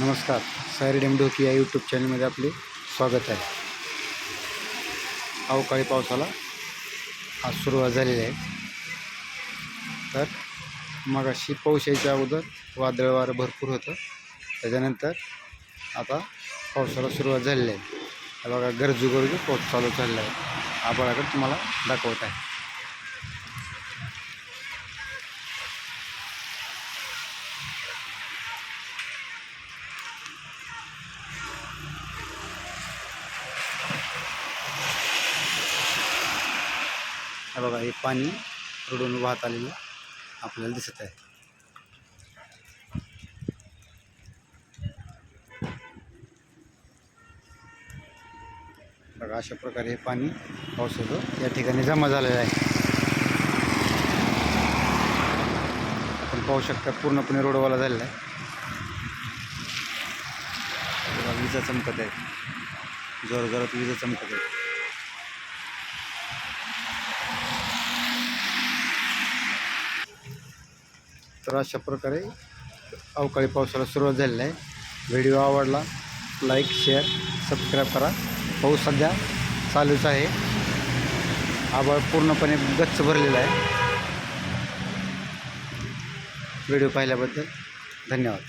नमस्कार सायरी डेमडोकी या यूट्यूब चॅनलमध्ये आपले स्वागत आहे. अवकाळी पावसाला आज सुरुवात झालेली आहे. तर मगाशी पाऊस यायच्या अगोदर वादळ वारं भरपूर होतं. त्याच्यानंतर आता पावसाला सुरुवात झालेली आहे. हे बघा गरजू गरजू पाऊस चालू झालेला आहे. आबाळाकडे तुम्हाला दाखवत आहे. हे बघा हे पाणी रडून वाहत आलेलं आपल्याला दिसत आहे. बघा अशा प्रकारे हे पाणी पावसाचं या ठिकाणी जमा झालेलं आहे. आपण पाहू शकता पूर्णपणे रोडवाला झालेला आहे. विजा चमकत आहे. जोर जोरात विजा चमकत आहे. तर अशा प्रकारे अवकाळी पावसाला सुरुवात झालेली आहे. व्हिडिओ आवडला लाईक शेअर सबस्क्राईब करा. पाऊस सध्या चालूच आहे. आभाळ पूर्णपणे गच्च भरलेला आहे. व्हिडिओ पाहिल्याबद्दल धन्यवाद.